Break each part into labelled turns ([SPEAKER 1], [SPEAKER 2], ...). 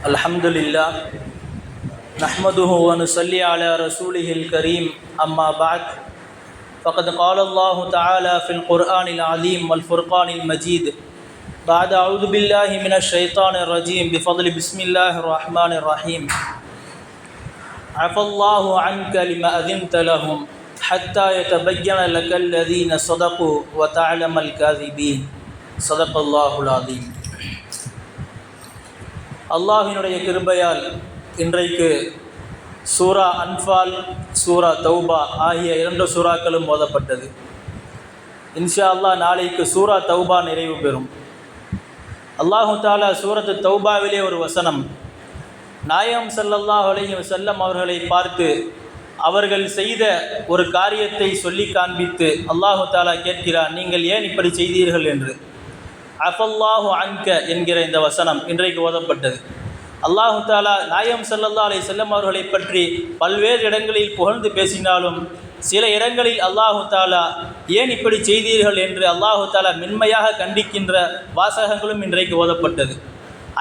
[SPEAKER 1] الحمد لله نحمده ونصلي على رسوله الكريم أما بعد فقد قال الله تعالى في القرآن العظيم والفرقان المجيد بعد أعوذ بالله من الشيطان الرجيم بفضل بسم الله الرحمن الرحيم. عفى الله عنك لما أذنت لهم حتى يتبين لك الذين صدقوا وتعلم الكاذبين. صدق الله العظيم. அல்லாஹினுடைய கிருபையால் இன்றைக்கு சூரா அன்ஃபால் சூரா தௌபா ஆகிய இரண்டு சூறாக்களும் மோதப்பட்டது இன்ஷா அல்லாஹ் நாளைக்கு சூரா தௌபா நிறைவு பெறும். அல்லாஹு தாலா சூரத்து தௌபாவிலே ஒரு வசனம் நாயம் ஸல்லல்லாஹு அலைஹி வஸல்லம் அவர்களை பார்த்து அவர்கள் செய்த ஒரு காரியத்தை சொல்லி காண்பித்து அல்லாஹு தாலா கேட்கிறார் நீங்கள் ஏன் இப்படி செய்தீர்கள்? என்று. அஃபல்லாஹு அன்க என்கிற இந்த வசனம் இன்றைக்கு ஓதப்பட்டது. அல்லாஹு தாலா நாயம் சல்லல்லா அலை செல்லம் அவர்களை பற்றி பல்வேறு இடங்களில் புகழ்ந்து பேசினாலும் சில இடங்களில் அல்லாஹு தாலா ஏன் இப்படி செய்தீர்கள் என்று அல்லாஹு தாலா மென்மையாக கண்டிக்கின்ற வாசகங்களும் இன்றைக்கு ஓதப்பட்டது.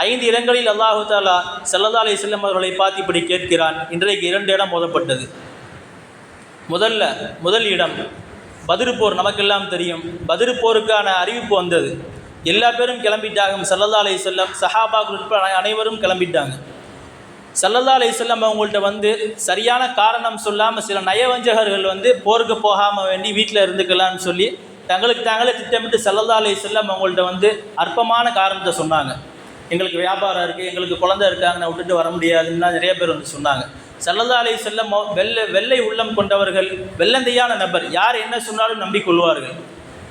[SPEAKER 1] ஐந்து இடங்களில் அல்லாஹு தாலா ஸல்லல்லாஹு அலைஹி செல்லம் அவர்களை பார்த்து இப்படி கேட்கிறான். இன்றைக்கு இரண்டு இடம் ஓதப்பட்டது. முதல்ல முதல் இடம் பதிரு போர். நமக்கெல்லாம் தெரியும் பதிரு போருக்கான அறிவிப்பு வந்தது. எல்லா பேரும் கிளம்பிட்டாங்க. சல்லல்லா அலி செல்லம் சஹாபாக்கள் உட்பட அனைவரும் கிளம்பிட்டாங்க. சல்லல்லா அலி செல்லம் அவங்கள்ட்ட வந்து சரியான காரணம் சொல்லாமல் சில நயவஞ்சகர்கள் வந்து போருக்கு போகாமல் வேண்டி வீட்டில் இருந்துக்கலாம்னு சொல்லி தங்களுக்கு தாங்களே திட்டமிட்டு சல்லல்லா அலி செல்லம் அவங்கள்ட்ட வந்து அற்பமான காரணத்தை சொன்னாங்க. எங்களுக்கு வியாபாரம் இருக்குது எங்களுக்கு குழந்தை இருக்காங்க நான் விட்டுட்டு வர முடியாதுன்னு நிறைய பேர் வந்து சொன்னாங்க. சல்லல்லா அலி செல்லம் வெள்ளை வெள்ளை உள்ளம் கொண்டவர்கள் வெள்ளந்தையான நபர் யார் என்ன சொன்னாலும் நம்பிக்கொள்வார்கள்.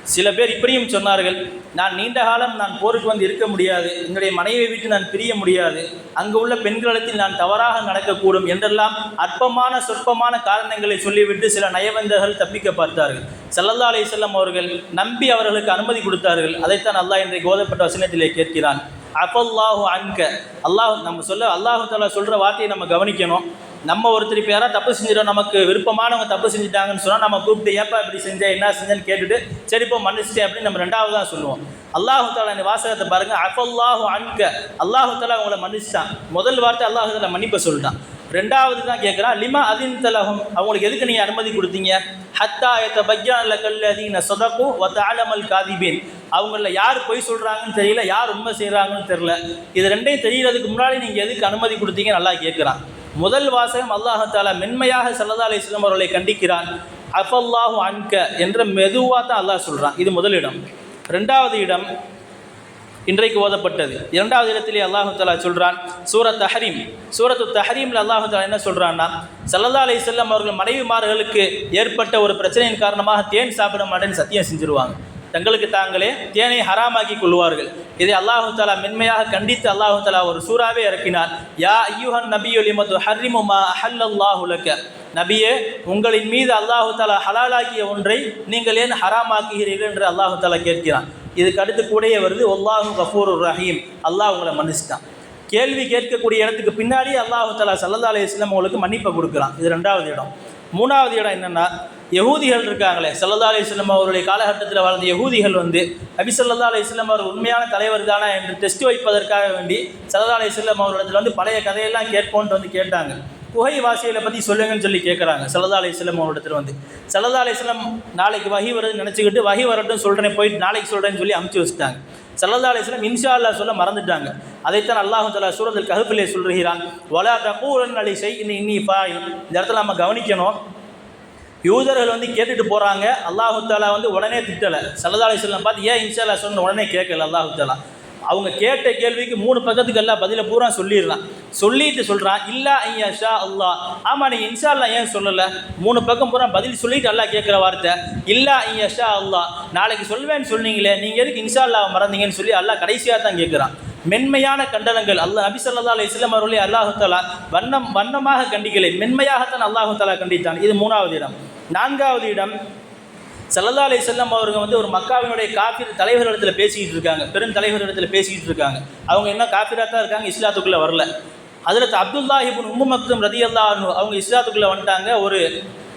[SPEAKER 1] சில பேர் இப்படியும் சொன்னார்கள் நான் நீண்ட காலம் நான் போருக்கு வந்து இருக்க முடியாது என்னுடைய மனைவியை விட்டு நான் பிரிய முடியாது அங்கு உள்ள பெண்களிடத்தில் நான் தவறாக நடக்கக்கூடும் என்றெல்லாம் அற்பமான சொற்பமான காரணங்களை சொல்லிவிட்டு சில நயவந்தர்கள் தப்பிக்க பார்த்தார்கள். சல்லல்லா அலி செல்லம் அவர்கள் நம்பி அவர்களுக்கு அனுமதி கொடுத்தார்கள். அதைத்தான் அல்லாஹ் இன்றைக்கு ஓதப்பட்ட வசனத்திலே கேட்கிறான். அஃபல்லாஹு அன்க. அல்லாஹ் நம்ம சொல்ல அல்லாஹு தாலா சொல்கிற வார்த்தையை நம்ம கவனிக்கணும். நம்ம ஒருத்தர் இப்போ யாராவது தப்பு செஞ்சிடும் நமக்கு விருப்பமானவங்க தப்பு செஞ்சுட்டாங்கன்னு சொன்னால் நம்ம கூப்பிட்டு ஏப்பா இப்படி செஞ்சேன் என்ன செஞ்சேன்னு கேட்டுட்டு சரி இப்போ மன்னிச்சிட்டேன் அப்படின்னு நம்ம ரெண்டாவது தான் சொல்லுவோம். அல்லாஹு தாலா இந்த வாசகத்தை பாருங்க அஃபல்லாஹு அன்க. அல்லாஹு தாலா அவங்கள மன்னிச்சிட்டான். முதல் வார்த்தை அல்லாஹு தாலா மன்னிப்பை சொல்லிட்டான். ரெண்டாவது தான் கேட்குறான் லிமா அதின் தலகம் அவங்களுக்கு எதுக்கு நீங்கள் அனுமதி கொடுத்தீங்க? ஹத்தா எத்த பக்யான்ல கல்லதீன சொதக்கும் ஒத்த ஆலமல் காதிபீன். அவங்கள யார் பொய் சொல்கிறாங்கன்னு தெரியல யார் உண்மை செய்கிறாங்கன்னு தெரியல. இது ரெண்டையும் தெரிகிறதுக்கு முன்னாடி நீங்கள் எதுக்கு அனுமதி கொடுத்தீங்க நல்லா கேட்குறான் முதல் வாசகம் அல்லாஹு தாலா மென்மையாக சல்லதா அலி இஸ்லாம் அவர்களை கண்டிக்கிறான். அஃபல்லாஹு அன்க என்ற மெதுவாக தான் அல்லாஹ் சொல்கிறான் இது முதலிடம் ரெண்டாவது இடம் இன்றைக்கு ஓதப்பட்டது. இரண்டாவது இடத்திலே அல்லாஹு தாலா சொல்கிறான் சூரத் தஹரீம். சூரத்து தஹரீமில் அல்லாஹு தாலா என்ன சொல்கிறான்னா சல்லல்லா அலி செல்லம் அவர்கள் மனைவிமார்களுக்கு ஏற்பட்ட ஒரு பிரச்சனையின் காரணமாக தேன் சாப்பிட மாட்டேன்னு சத்தியம் செஞ்சுருவாங்க. தங்களுக்கு தாங்களே தேனை ஹராமாக்கி கொள்வார்கள் இதை அல்லாஹு தாலா மென்மையாக கண்டித்து அல்லாஹு தாலா ஒரு சூறாவே இறக்கினார். யா ஐயூஹன் நபியொலி மது ஹர்ரிமுமா அஹல்லாஹுலக்க நபியே உங்களின் மீது அல்லாஹு தாலா ஹலாலாக்கிய ஒன்றை நீங்கள் ஏன் ஹராமாக்குகிறீர்கள் என்று அல்லாஹு தாலா கேட்கிறான். இதுக்கு அடுத்து கூடயே வருது ஒல்லாஹு கஃபூர் ரஹீம். அல்லாஹ் உங்களை மன்னிச்சிட்டான். கேள்வி கேட்கக்கூடிய இடத்துக்கு பின்னாடி அல்லாஹு தாலா சல்லா அலி இஸ்லாம் உங்களுக்கு மன்னிப்பை கொடுக்குறான். இது ரெண்டாவது இடம். மூணாவது இடம் என்னென்னா யகூதிகள் இருக்காங்களே. சல்லா அலி இஸ்லாம் அவருடைய காலகட்டத்தில் வாழ்ந்த யகூதிகள் வந்து நபி சல்லா அலி இஸ்லாம் அவர் உண்மையான தலைவர் தானா என்று டெஸ்ட் வைப்பதற்காக வேண்டி சல்லா அலி இஸ்லாம் அவரிடத்தில் வந்து பழைய கதையெல்லாம் கேட்போன்ட்டு வந்து கேட்டாங்க. குகை வாசிகளை பற்றி சொல்லுங்கன்னு சொல்லி கேட்குறாங்க. சல்லா அலி இஸ்லாம் அவரிடத்தில் வந்து. சல்லா அலி இஸ்லாம் நாளைக்கு வகி வருதுன்னு நினச்சிக்கிட்டு வகி வரட்டும் சொல்கிறேன் போயிட்டு நாளைக்கு சொல்கிறேன்னு சொல்லி அமுச்சு வச்சுட்டாங்க. சல்லா அலிஸ்லாம் இன்ஷா அல்லா சொல்ல மறந்துட்டாங்க. அதைத்தான் அல்லாஹு தலா சூரத்தில் கஹப்பிலே சொல்கிறான் வலா தகூரன் அலி செய் இன்னி இன்னி பாய் இந்த இடத்துல நம்ம கவனிக்கணும். யூதர்கள் வந்து கேட்டுட்டு போகிறாங்க அல்லாஹு தாலா வந்து உடனே திட்டலை. சல்லா செல்லம் பார்த்து ஏன் இன்ஷால்லா சொன்ன உடனே கேட்கல அல்லாஹு தாலா அவங்க கேட்ட கேள்விக்கு மூணு பக்கத்துக்கு எல்லாம் பதில பூரா சொல்லிடுறான் சொல்லிட்டு சொல்கிறான் இல்லா ஐயா ஷா அல்லா ஆமாம் நீ இன்ஷா அல்லா ஏன் சொல்லலை? மூணு பக்கம் பூரா பதில் சொல்லிட்டு அல்லா கேட்குற வார்த்தை இல்லா ஐயா ஷா அல்லா நாளைக்கு சொல்வேன்னு சொன்னீங்களே நீங்கள் எதுக்கு இன்ஷா அல்லா மறந்தீங்கன்னு சொல்லி அல்லா கடைசியாக தான் கேட்குறான். மென்மையான கண்டனங்கள் அல்ல நபி சொல்லா அலி இஸ்லாம் அவர்களே அல்லாஹு தாலா வண்ணம் வண்ணமாக கண்டிக்கலை. மென்மையாகத்தான் அல்லாஹு தாலா கண்டித்தான். இது மூணாவது இடம். நான்காவது இடம் சல்லல்லா அலி செல்லம் அவங்க வந்து ஒரு மக்காவினுடைய காஃபிர் தலைவர்களிடத்தில் பேசிக்கிட்டு இருக்காங்க. பெரும் தலைவர்களிடத்தில் பேசிக்கிட்டு இருக்காங்க. அவங்க என்ன காஃபிராக தான் இருக்காங்க? இஸ்லாத்துக்குள்ளே வரல. அதில் அப்துல்லா இபுன் உம்மு மக்தும் ரதி அல்லா அவங்க இஸ்லாத்துக்குள்ளே வந்துட்டாங்க. ஒரு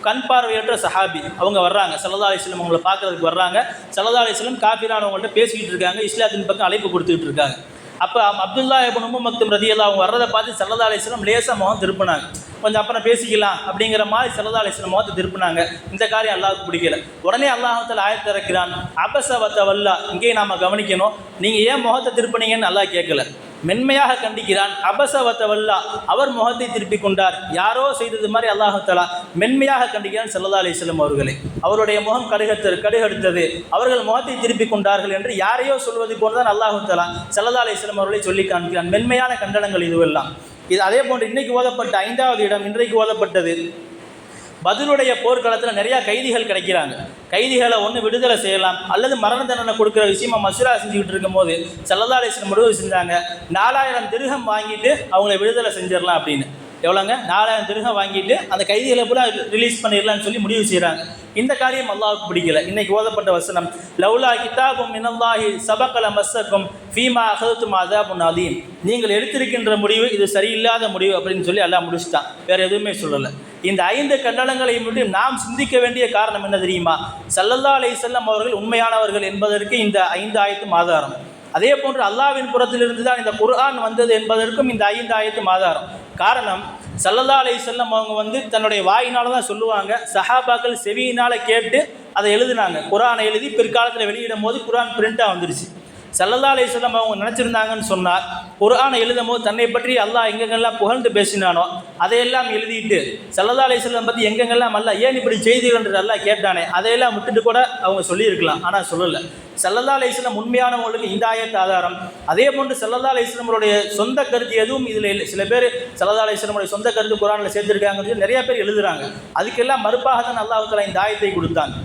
[SPEAKER 1] கண் பார்வையற்ற சஹாபி அவங்க வர்றாங்க. சல்லா அலிஸ்லம் அவங்கள பார்க்கறதுக்கு வர்றாங்க. சல்லா அலிஸ்லம் காஃபிரானவங்கள்ட்ட பேசிக்கிட்டு இருக்காங்க. இஸ்லாத்தின் பக்கம் அழைப்பு கொடுத்துக்கிட்டு இருக்காங்க. அப்போ அப்துல்லா இப்னு உம்மு மக்தும் ரதியல்லாஹு அவங்க வர்றதை பார்த்து சல்லல்லா அலிஸ்லம் லேசாக முகம் திருப்பினாங்க. கொஞ்சம் அப்புறம் பேசிக்கலாம் அப்படிங்கிற மாதிரி சல்லல்லா அலிஸ்லாம் முகத்தை திருப்பினாங்க. இந்த காரியம் அல்லாவுக்கு பிடிக்கல. உடனே அல்லாஹத்தில் ஆயத்தை இறக்கிறான். அபசவத்த வல்லா. இங்கேயும் நாம கவனிக்கணும். நீங்கள் ஏன் முகத்தை திருப்பினீங்கன்னு நல்லா கேட்கல. மென்மையாக கண்டிக்கிறான். அபசவத்த வல்லா. அவர் முகத்தை திருப்பிக் கொண்டார். யாரோ செய்தது மாதிரி அல்லாஹத்தலா மென்மையாக கண்டிக்கிறான் சல்லல்லா அலிஸ்லம் அவர்களை. அவருடைய முகம் கடுகத்தது கடுகெடுத்தது. அவர்கள் முகத்தை திருப்பிக் கொண்டார்கள் என்று யாரையோ சொல்வது தான் அல்லாஹுத்தலாம் சல்லல்லா அலிஸ்லம் அவர்களை சொல்லி காண்கிறான். மென்மையான கண்டனங்கள் இதுவெல்லாம். இது அதே போன்று இன்றைக்கு ஓதப்பட்ட ஐந்தாவது இடம் இன்றைக்கு ஓதப்பட்டது. பதிலுடைய போர்க்களத்தில் நிறையா கைதிகள் கிடைக்கிறாங்க. கைதிகளை ஒன்று விடுதலை செய்யலாம் அல்லது மரண தண்டனை கொடுக்குற விஷயமா மசூரா செஞ்சுக்கிட்டு இருக்கும்போது செல்லதாலேசன் முடிவு செஞ்சாங்க. நாலாயிரம் திருகம் வாங்கிட்டு அவங்கள விடுதலை செஞ்சிடலாம் அப்படின்னு. எவ்வளோங்க நாலாயிரம் திருகம் வாங்கிட்டு அந்த கைதிகளை கூட ரிலீஸ் பண்ணிடலாம்னு சொல்லி முடிவு செய்கிறாங்க இந்த காரியம் அல்லாவுக்கு பிடிக்கல. இன்னைக்கு ஓதப்பட்ட வசனம் லவ்லா கிதாபும் மினல்லாஹி சபக்கல மசக்கும் ஃபீமா அகதுத்தும் அதாபுன் அதீம் நீங்கள் எடுத்திருக்கின்ற முடிவு இது சரியில்லாத முடிவு அப்படின்னு சொல்லி எல்லாம் முடிச்சுட்டான். வேறு எதுவுமே சொல்லலை. இந்த ஐந்து கண்டனங்களை மட்டும் நாம் சிந்திக்க வேண்டிய காரணம் என்ன தெரியுமா? சல்லல்லா அலைஹிஸ்ஸலாம் அவர்கள் உண்மையானவர்கள் என்பதற்கு இந்த ஐந்து ஆயத்தும் ஆதாரம். அதே போன்று அல்லாவின் புறத்திலிருந்து தான் இந்த குர்ஆன் வந்தது என்பதற்கும் இந்த ஐந்து ஆயத்தும் ஆதாரம். காரணம் சல்லல்லா அலைஹிஸ்ஸலாம் அவங்க வந்து தன்னுடைய வாயினால தான் சொல்லுவாங்க. சஹாபாக்கள் செவியினால் கேட்டு அதை எழுதினாங்க. குரானை எழுதி பிற்காலத்தில் வெளியிடும் போது குரான் பிரிண்டாக வந்துருச்சு. சல்லல்லா அலைஹிஸ்ஸலாம் அவங்க நினச்சிருந்தாங்கன்னு சொன்னால் குரானை எழுதும் போது தன்னை பற்றி அல்லாஹ் எங்கெங்கெல்லாம் புகழ்ந்து பேசினானோ அதையெல்லாம் எழுதிட்டு சல்லல்லா அலைஹிஸ்ஸலாம் பற்றி எங்கெங்கெல்லாம் அல்ல ஏன் இப்படி செய்தீர்கள் அல்லாஹ் கேட்டானே அதையெல்லாம் விட்டுட்டு கூட அவங்க சொல்லியிருக்கலாம். ஆனால் சொல்லலை. சல்லல்லா அலைஹிஸ்ஸலாம் உண்மையானவங்களுக்கு இந்த ஆயத்து ஆதாரம். அதே போன்று சல்லல்லா அலைஹிஸ்ஸலாமுடைய சொந்த கருத்து எதுவும் இதில் இல்லை. சில பேர் சல்லல்லா அலைஹிஸ்ஸலாமுடைய சொந்த கருத்து குரானில் சேர்த்துருக்காங்கன்னு நிறைய பேர் எழுதுறாங்க. அதுக்கெல்லாம் மறுப்பாக தான் அல்லாஹ் இந்த ஆயத்தை கொடுத்தாங்க.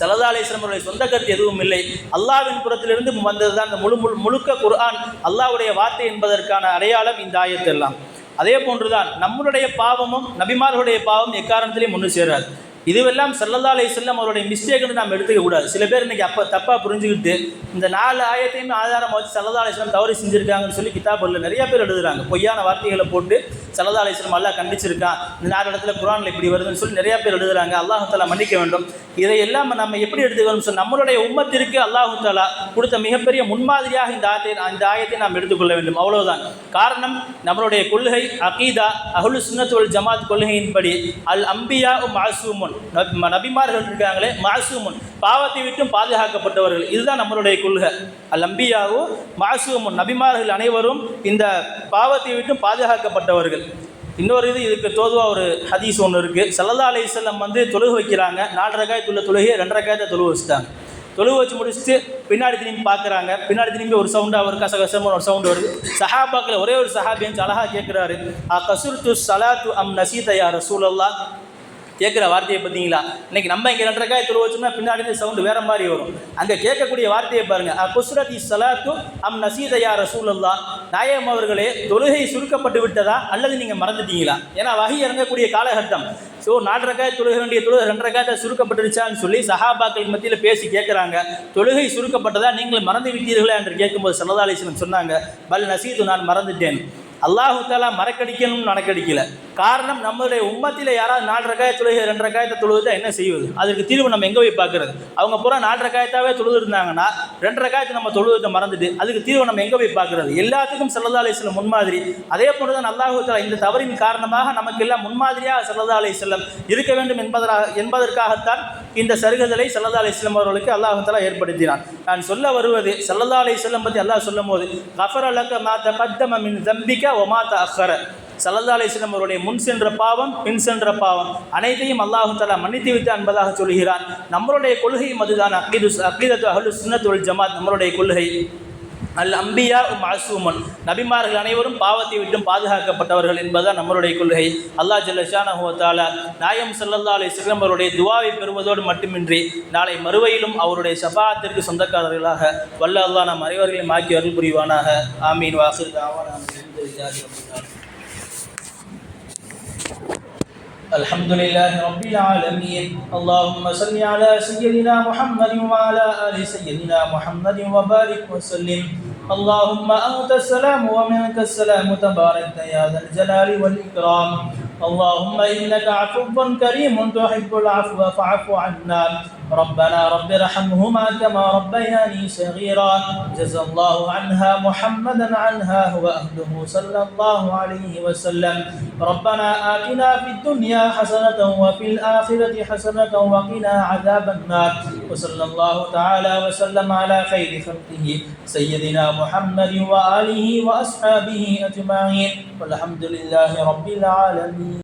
[SPEAKER 1] சல்லல்லா அவருடைய சொந்த கருத்து எதுவும் இல்லை. அல்லாவின் புறத்திலிருந்து வந்தது தான் இந்த முழு முழு முழுக்க குர்ஆன். அல்லாஹ்வுடைய வார்த்தை என்பதற்கான அடையாளம் இந்த ஆயத்து எல்லாம் அதே போன்றுதான் நம்மளுடைய பாவமும் நபிமார்களுடைய பாவம் எக்காரணத்திலையும் ஒன்று சேராது. இதுவெல்லாம் சல்லல்லா செல்லம் அவருடைய மிஸ்டேக்னு நாம் எடுத்துக்க கூடாது. சில பேர் இன்னைக்கு அப்போ தப்பாக புரிஞ்சுக்கிட்டு இந்த நாலு ஆயத்தையும் ஆதாரமாக வச்சு சல்லல்லா அலிஸ்லாம் தவறு செஞ்சுருக்காங்கன்னு சொல்லி கிதாபுகளில் நிறைய பேர் எழுதுறாங்க. பொய்யான வார்த்தைகளை போட்டு சல்லல்லா அலிஸ்லம் அல்லாஹ் கண்டிச்சிருக்கான். இந்த நாலு இடத்துல குரானில் இப்படி வருதுன்னு சொல்லி நிறைய பேர் எழுதுறாங்க. அல்லாஹு தாலா மன்னிக்க வேண்டும். இதையெல்லாம் நம்ம எப்படி எடுத்துக்கணும் சொல் நம்மளுடைய உம்மத்திற்கு அல்லாஹு தாலா கொடுத்த மிகப்பெரிய முன்மாதிரியாக இந்த ஆயத்தை இந்த ஆயத்தை நாம் எடுத்துக்கொள்ள வேண்டும். அவ்வளவுதான். காரணம் நம்மளுடைய கொள்கை அகீதா அஹுல் சுன்னத் ஜமாத் கொள்கையின்படி அல் அம்பியா மாசூமுன். நபிமார்கள் இருக்காங்களே மாசூமுன். பாவத்தை விட்டும் பாதுகாக்கப்பட்டவர்கள். இதுதான் நம்மளுடைய கொள்கை. அல் அம்பியாவும் மாசூமுன். நபிமார்கள் அனைவரும் இந்த பாவத்தை விட்டும் பாதுகாக்கப்பட்டவர்கள். இன்னொரு இது இதுக்கு தோதுவா ஒரு ஹதீஸ் ஒன்று இருக்குது சல்லல்லா செல்லம் வந்து தொழுகு வைக்கிறாங்க. நாலு ரகாயத்துள்ள தொழுகையை ரெண்டு ரகாயத்தை தொழுகு வச்சுட்டாங்க. தொழுவு வச்சு முடிச்சுட்டு பின்னாடி திரும்பி பார்க்குறாங்க. பின்னாடி திரும்பி ஒரு சவுண்டாக ஒரு கசகசமான ஒரு சவுண்டு வருது. சஹாபாக்கில் ஒரே ஒரு சஹாபி அழகாக கேட்குறாரு. அ சலா து அம் நசீதையா ரசூலல்லா கேட்குற வார்த்தையை பார்த்தீங்களா? இன்னைக்கு நம்ம இங்கே ரெண்டரைக்காய் ரக்காய் வச்சோம்னா பின்னாடி சவுண்டு வேற மாதிரி வரும். அங்கே கேட்கக்கூடிய வார்த்தையை பாருங்க. அ குஸ்ரதி சலாத்து அம் நசீதையா ரசூலல்லா நாயகம் அவர்களே தொழுகை சுருக்கப்பட்டு விட்டதா அல்லது நீங்கள் மறந்துட்டீங்களா? ஏன்னா வகை இறங்கக்கூடிய காலகட்டம். ஸோ நாலரைக்காய் தொழுக வேண்டிய தொழுகை ரெண்டரைக்காய் சுருக்கப்பட்டுருச்சான்னு சொல்லி சஹாபாக்கள் மத்தியில் பேசி கேட்குறாங்க தொழுகை சுருக்கப்பட்டதா நீங்கள் மறந்து விட்டீர்களா என்று கேட்கும்போது சல்லதாலேசன் சொன்னாங்க. பல் நசீது நான் மறந்துட்டேன். அல்லாஹு தாலா மறக்கடிக்கணும்னு நடக்கடிக்கல. காரணம் நம்மளுடைய உம்மத்தில் யாராவது நாலு ரக்காய தொழுகை ரெண்டு ரகாயத்தை தொழுது என்ன செய்வது? அதுக்கு தீர்வு நம்ம எங்கே போய் பார்க்கறது? அவங்க பூரா நாலு ரகாயத்தாவே தொழுது இருந்தாங்கன்னா ரெண்டு ரகாயத்தை நம்ம தொழுவதை மறந்துட்டு அதுக்கு தீர்வு நம்ம எங்கே போய் பார்க்கறது? எல்லாத்துக்கும் சல்லா அலிஸ்லம் முன்மாதிரி. அதே போன்று தான் அல்லாஹு தாலா இந்த தவறின் காரணமாக நமக்கு எல்லாம் முன்மாதிரியாக சல்லா அலிஸ்லம் இருக்க வேண்டும் என்பதாக என்பதற்காகத்தான் இந்த சருகுதலை சல்லா அலிஸ்லம் அவர்களுக்கு அல்லாஹு ஏற்படுத்தினான். நான் சொல்ல வருவது சல்லா அலிஸ்லம் பற்றி அல்லாஹ் சொல்லும் போது கஃபர் அலக்க மாத்த கத்தம மின் தம்பிக்க ஒமாத்த அக்கர சல்லா அலிஸ்லம் அவருடைய முன் சென்ற பாவம் பின் சென்ற பாவம் அனைத்தையும் அல்லாஹு தலா மன்னித்து விட்டு என்பதாக சொல்கிறான் நம்மளுடைய கொள்கையும் அதுதான்? அக்கீது அக்கீதத்து அஹலு சுன்னத் ஜமாத் நம்மளுடைய கொள்கை. அல் அம்பியா மாசூமன். நபிமார்கள் அனைவரும் பாவத்தை விட்டும் பாதுகாக்கப்பட்டவர்கள் என்பதுதான் நம்மளுடைய கொள்கை. அல்லாஹ் ஜல்லஷானஹுவத்தாலா நாயம் சல்லல்லா அலி அவருடைய துவாவை பெறுவதோடு மட்டுமின்றி நாளை மறுவையிலும் அவருடைய சபாத்திற்கு சொந்தக்காரர்களாக வல்ல அல்லா நம் அனைவர்களையும் ஆக்கி அருள் புரிவானாக. ஆமீன். வாசில் தாவான. الحمد لله رب العالمين. اللهم صل على سيدنا محمد وعلى آل سيدنا محمد وبارك وسلم. اللهم أنت السلام ومنك السلام. تبارك يا ذا الجلال والإكرام. اللهم إنك عفو كريم تحب العفو فاعف عنا. ربنا رب ارحمهما كما ربياني صغيرا. جزى الله عنها محمدا عنها هو أهله صلى الله عليه وسلم. ربنا آتنا في الدنيا حسنة وفي الآخرة حسنة وقنا عذاب النار. وصلى الله تعالى وسلم على خير خلقه سيدنا محمد وآله وأصحابه أجمعين. والحمد لله رب العالمين.